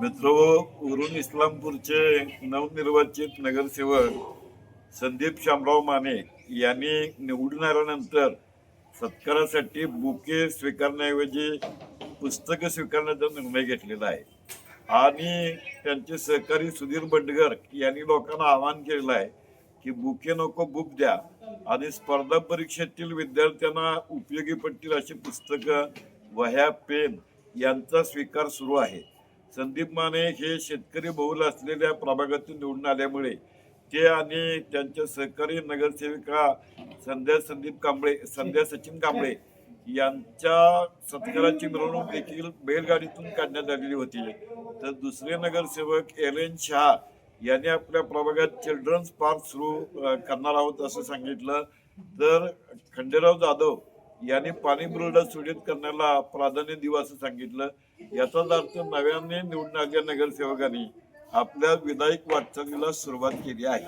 मित्र उरून इस्लामपूरचे नवनिर्वाचित नगरसेवक संदीप शामराव माने यांनी निवडून आल्यानंतर सत्कारासाठी बुके स्वीकारण्याऐवजी पुस्तकं स्वीकारण्याचा निर्णय घेतलेला आहे. आणि त्यांचे सहकारी सुधीर बंडगर यांनी लोकांना आवाहन केलेलं आहे की बुके नको बुक द्या. आणि स्पर्धा परीक्षेतील विद्यार्थ्यांना उपयोगी पडतील अशी पुस्तकं वह्या पेन यांचा स्वीकार सुरू आहे. संदीप माने हे शेतकरी बहुल असलेल्या प्रभागातून निवडून आल्यामुळे ते आणि त्यांच्या सहकारी नगरसेविका संध्या संदीप कांबळे संध्या सचिन कांबळे यांच्या सत्काराची मिरवणूक देखील बैलगाडीतून काढण्यात आलेली होती. तर दुसरे नगरसेवक एल एन शहा यांनी आपल्या प्रभागात चिल्ड्रन्स पार्क सुरू करणार आहोत असं सांगितलं. तर खंडेराव जाधव याने पाणी बुरडा सुरळीत करण्याला प्राधान्य देऊ असं सांगितलं. याचाच अर्थ नव्याने निवडून आलेल्या नगरसेवकांनी आपल्या विधायक वाटचालीला सुरुवात केली आहे.